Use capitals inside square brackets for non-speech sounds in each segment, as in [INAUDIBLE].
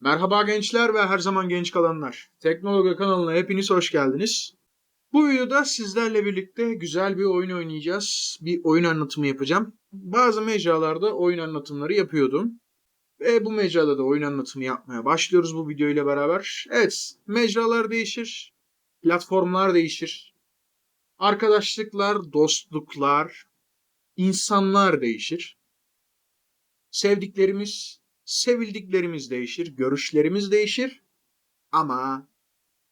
Merhaba gençler ve her zaman genç kalanlar. Teknoloji kanalına hepiniz hoş geldiniz. Bu videoda sizlerle birlikte güzel bir oyun oynayacağız. Bir oyun anlatımı yapacağım. Bazı mecralarda oyun anlatımları yapıyordum. Ve bu mecrada da oyun anlatımı yapmaya başlıyoruz bu video ile beraber. Evet, mecralar değişir. Platformlar değişir. Arkadaşlıklar, dostluklar, insanlar değişir. Sevdiklerimiz, sevildiklerimiz değişir, görüşlerimiz değişir. Ama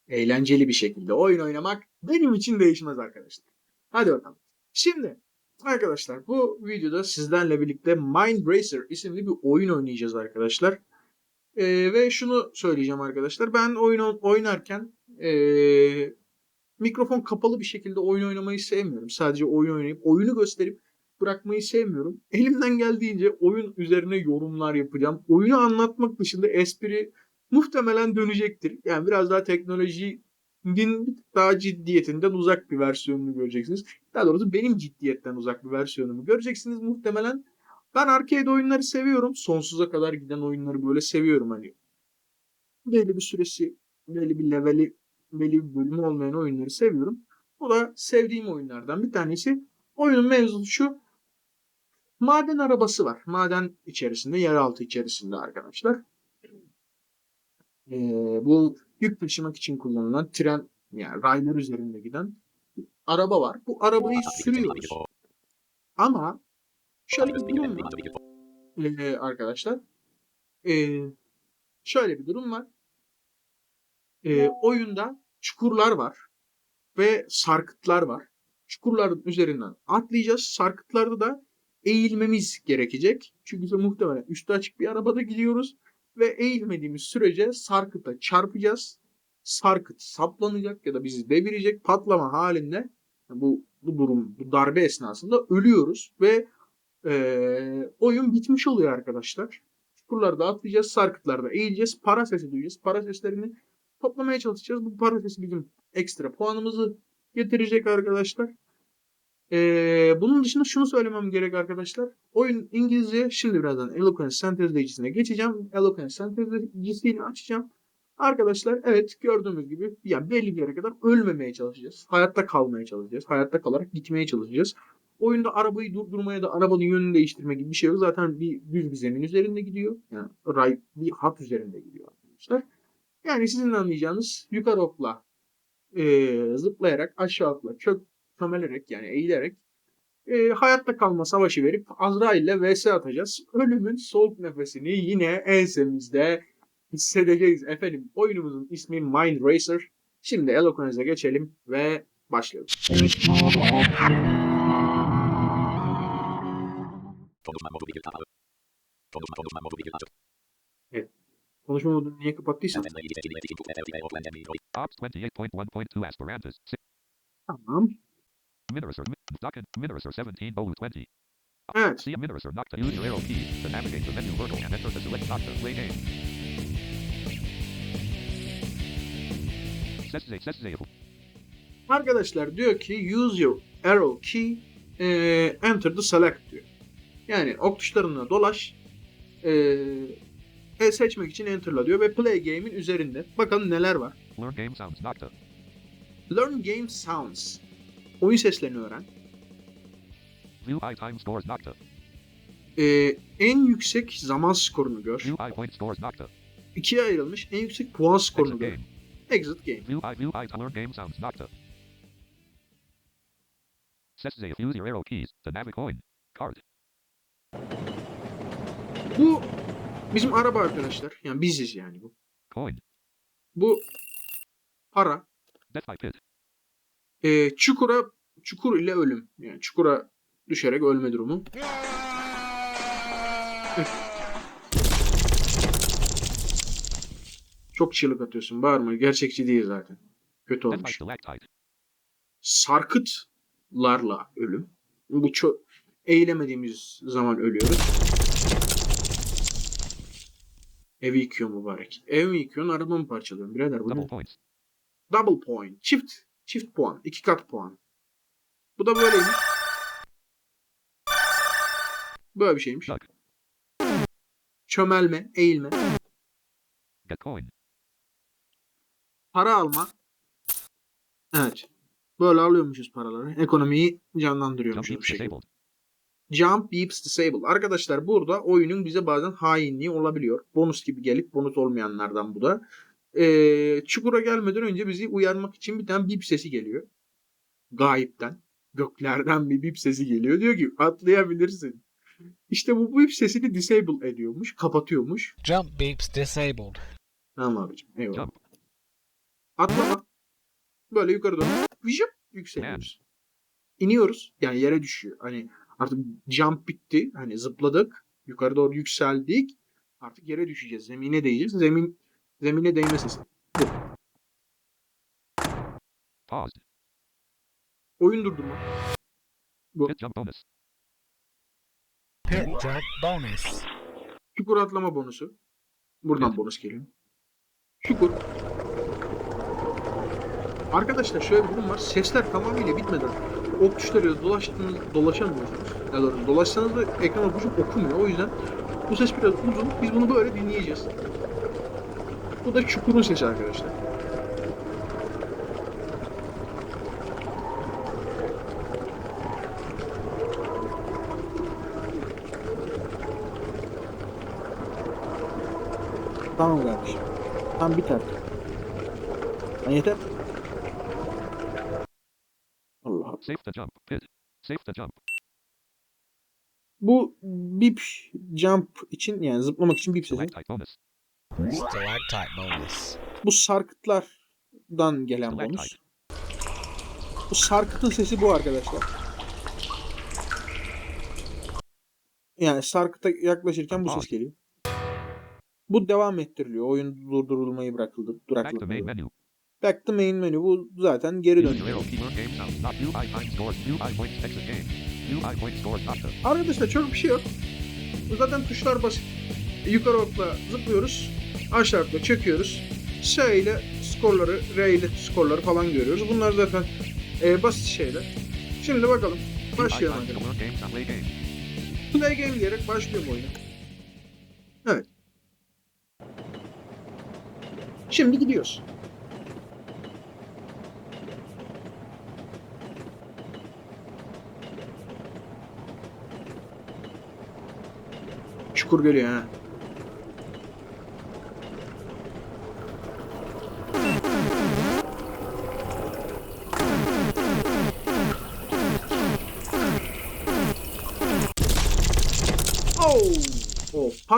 eğlenceli bir şekilde oyun oynamak benim için değişmez arkadaşlar. Hadi bakalım. Şimdi arkadaşlar bu videoda sizlerle birlikte Mind Racer isimli bir oyun oynayacağız arkadaşlar. Ee, ve şunu söyleyeceğim arkadaşlar. Ben oyun oynarken ee, mikrofon kapalı bir şekilde oyun oynamayı sevmiyorum. Sadece oyun oynayıp oyunu gösterip bırakmayı sevmiyorum. Elimden geldiğince oyun üzerine yorumlar yapacağım. Oyunu anlatmak dışında espri muhtemelen dönecektir. Yani biraz daha teknolojinin bir tık daha ciddiyetinden uzak bir versiyonunu göreceksiniz. Daha doğrusu benim ciddiyetten uzak bir versiyonumu göreceksiniz muhtemelen. Ben arcade oyunları seviyorum. Sonsuza kadar giden oyunları böyle seviyorum hani. Belli bir süresi, belli bir leveli, belli bir bölümü olmayan oyunları seviyorum. Bu da sevdiğim oyunlardan bir tanesi. Oyunun mevzusu şu. Maden arabası var. Maden içerisinde, yeraltı içerisinde arkadaşlar. Ee, bu yük taşımak için kullanılan tren, yani raylar üzerinde giden araba var. Bu arabayı sürüyoruz. Ama şöyle bir durum var ee, arkadaşlar. Ee, şöyle bir durum var. Ee, oyunda çukurlar var ve sarkıtlar var. Çukurların üzerinden atlayacağız. Sarkıtlarda da eğilmemiz gerekecek. Çünkü muhtemelen üstü açık bir arabada gidiyoruz ve eğilmediğimiz sürece sarkıta çarpacağız. Sarkıt saplanacak ya da bizi devirecek patlama halinde bu bu durum bu darbe esnasında ölüyoruz ve e, oyun bitmiş oluyor arkadaşlar. Çukurlarda atlayacağız, sarkıtlarda eğileceğiz, para sesi duyacağız. Para seslerini toplamaya çalışacağız. Bu para sesi bizim ekstra puanımızı getirecek arkadaşlar. Ee, bunun dışında şunu söylemem gerek arkadaşlar. Oyun İngilizce. Şimdi birazdan Eloquence sentezleyicisine geçeceğim. Eloquence sentezleyicisini açacağım. Arkadaşlar evet gördüğümüz gibi yani belli bir yere kadar ölmemeye çalışacağız. Hayatta kalmaya çalışacağız. Hayatta kalarak gitmeye çalışacağız. Oyunda arabayı durdurmaya da arabanın yönünü değiştirme gibi bir şey yok. Zaten bir düz bir zemin üzerinde gidiyor. Yani ray bir hat üzerinde gidiyor arkadaşlar. Yani sizin anlayacağınız yukarı okla e, zıplayarak aşağı okla çök çömelerek yani eğilerek e, hayatta kalma savaşı verip Azrail ile vs atacağız. Ölümün soğuk nefesini yine ensemizde hissedeceğiz efendim. Oyunumuzun ismi Mind Racer. Şimdi Eloquence'e geçelim ve başlayalım. Kapalı. Konuşma modunu niye kapattıysan Sentezleyici seçilmesi input FLT Open Android. Ops 28.1.2 Esperantis. Si- tamam. Mineracer. Docket. Mineracer 17 Bolu 20. Evet. See a Mineracer Nocta. Use your arrow key to navigate the menu vertical and enter the select Nocta. Play game. Arkadaşlar diyor ki use your arrow key e, enter the select diyor. Yani ok tuşlarına dolaş e, e, seçmek için enter'la diyor ve play game'in üzerinde. Bakalım neler var. Learn game sounds Nocta. Learn game sounds. Oyun seslerini öğren. View eye time scores Nocta. E, en yüksek zaman skorunu gör. İkiye ayrılmış en yüksek puan skorunu Exit gör. game. Exit game. View eye, view eye, learn game sounds Nocta. Sesze, use your arrow keys to navigate coin. Card. Bu bizim araba arkadaşlar. Yani biziz yani bu. Coin. Bu para. Death by pit. E, çukura çukur ile ölüm. Yani çukura düşerek ölme durumu. [LAUGHS] Çok çığlık atıyorsun. Bağırma. Gerçekçi değil zaten. Kötü olmuş. Sarkıtlarla ölüm. Bu çok eğilemediğimiz zaman ölüyoruz. Evi yıkıyor mübarek. Ev mi yıkıyorsun, araba mı parçalıyorsun? Birader bu ne? Double points. Double point. Çift. Çift puan. iki kat puan. Bu da böyleymiş. Böyle bir şeymiş. Çömelme, eğilme. Para alma. Evet. Böyle alıyormuşuz paraları. Ekonomiyi canlandırıyormuşuz beeps şekilde. disabled. Jump Beeps Disable. Arkadaşlar burada oyunun bize bazen hainliği olabiliyor. Bonus gibi gelip bonus olmayanlardan bu da. Ee, çukura gelmeden önce bizi uyarmak için bir tane bip sesi geliyor. Gayipten. Göklerden bir bip sesi geliyor. Diyor ki atlayabilirsin. İşte bu bip sesini disable ediyormuş. Kapatıyormuş. Jump beeps disabled. Tamam abicim. Eyvallah. Jump. Atlama. Böyle yukarı doğru. Vıcıp yükseliyoruz. İniyoruz. Yani yere düşüyor. Hani artık jump bitti. Hani zıpladık. Yukarı doğru yükseldik. Artık yere düşeceğiz. Zemine değeceğiz. Zemin zemine değme sesi. Paused. Oyun durdurma. Hit jump bonus. Pit jump bonus. Çukur atlama bonusu. Buradan bonus geliyor. Çukur. Arkadaşlar şöyle bir durum var. Sesler tamamıyla bitmeden ok tuşlarıyla dolaştığınız, dolaşamıyorsunuz. Ya doğrusu dolaşsanız da ekran okuşu okumuyor. O yüzden bu ses biraz uzun. Biz bunu böyle dinleyeceğiz. Bu da çukurun sesi arkadaşlar. Tamam kardeşim. Tam biter. Lan yeter. Allah Allah. Safe to jump. Pit. Safe to jump. Bu bip jump için yani zıplamak için bip sesi. Stalactite bonus. Bu sarkıtlardan gelen bonus. Bu sarkıtın sesi bu arkadaşlar. Yani sarkıta yaklaşırken bu ses geliyor. Bu devam ettiriliyor. Oyun durdurulmayı bırakıldı. Back to main Duraklatıldı. menu. Back to main menü. Bu zaten geri dönüyor. Arkadaşlar çok bir şey yok. Zaten tuşlar basit. Yukarı okla zıplıyoruz. Aşağı okla çekiyoruz. S skorları, R skorları falan görüyoruz. Bunlar zaten e, basit şeyler. Şimdi bakalım. Başlayalım. Play game diyerek başlıyorum oyuna. Evet. Şimdi gidiyoruz. Çukur geliyor ha.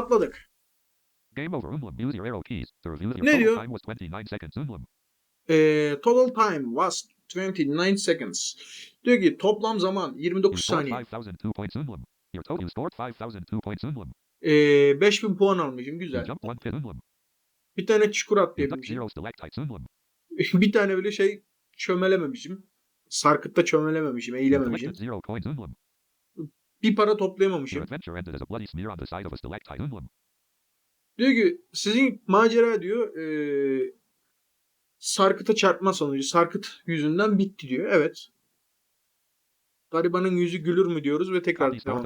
Patladık. Game over. Umlum. Use your arrow keys. To review your Ne total diyor? time was 29 seconds. Umlum. Ee, total time was 29 seconds. Diyor ki toplam zaman You 29 scored saniye. 5,002 points. Umlum. Your total. You scored 5,002 points. Umlum. Ee, 5000 puan almışım. Güzel. jumped one pit. Umlum. Bir tane çukur atlayabilmişim. [LAUGHS] bir tane böyle şey çömelememişim. Sarkıtta çömelememişim, eğilememişim. Bir para toplayamamışım. Diyor ki sizin macera diyor ee, sarkıta çarpma sonucu sarkıt yüzünden bitti diyor. Evet. Garibanın yüzü gülür mü diyoruz ve tekrar devam.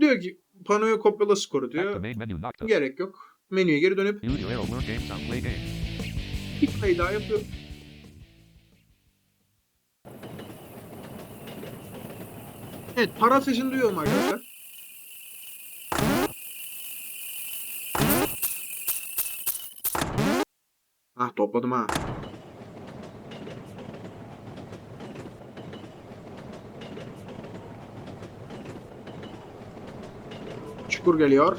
Diyor ki panoya kopyala skoru diyor. Gerek yok. Menüye geri dönüp bir play daha yapıyor. Evet para sesini duyuyorum arkadaşlar. Ah topladım ha. Çukur geliyor.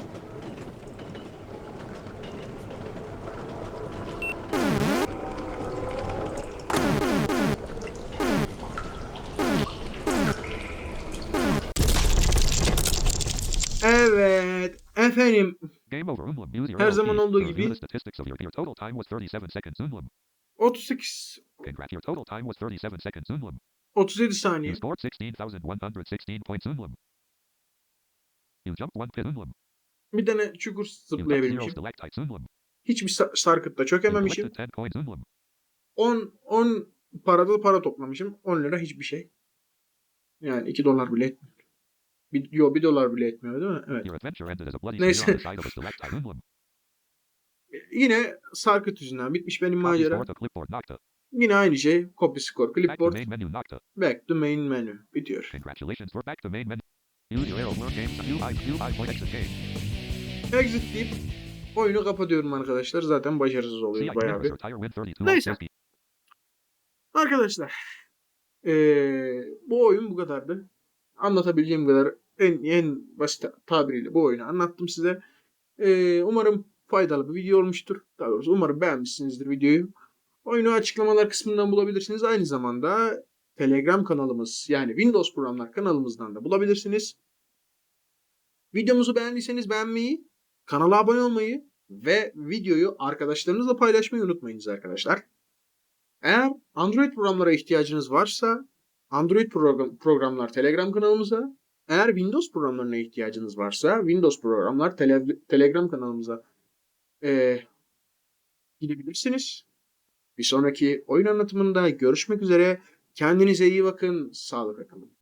16,116 points. Umlum. You jumped one pit. Umlum. Bir tane çukur You ducked zero zıplayabilmişim. stalactites. Umlum. Hiçbir sa- sarkıtta You çökememişim. collected 10 coins. Umlum. 10 10 parada para toplamışım. 10 lira hiçbir şey. Yani 2 dolar bile etmiyor. Bir, yo, bir dolar bile etmiyor değil mi? Evet. Neyse. [LAUGHS] Yine sarkıt yüzünden bitmiş benim macera. clipboard. Yine aynı şey. Copy score, Back to clipboard, main menu back to main menu. Bitiyor. Congratulations for back to main menu. Use your arrow word games UI UI point exit game. Exit deyip oyunu kapatıyorum arkadaşlar. Zaten başarısız oluyor bayağı bir. canvas or tire win 32 Neyse. on 50. Arkadaşlar eee, bu oyun bu kadardı. Anlatabileceğim kadar en, en basit tabiriyle bu oyunu anlattım size. Eee, umarım faydalı bir video olmuştur. Daha doğrusu umarım beğenmişsinizdir videoyu. Oyunu açıklamalar kısmından bulabilirsiniz. Aynı zamanda Telegram kanalımız yani Windows programlar kanalımızdan da bulabilirsiniz. Videomuzu beğendiyseniz beğenmeyi, kanala abone olmayı ve videoyu arkadaşlarınızla paylaşmayı unutmayınız arkadaşlar. Eğer Android programlara ihtiyacınız varsa Android program, programlar Telegram kanalımıza, eğer Windows programlarına ihtiyacınız varsa Windows programlar tele- Telegram kanalımıza eee gidebilirsiniz. Bir sonraki oyun anlatımında görüşmek üzere. Kendinize iyi bakın. Sağlıkla kalın.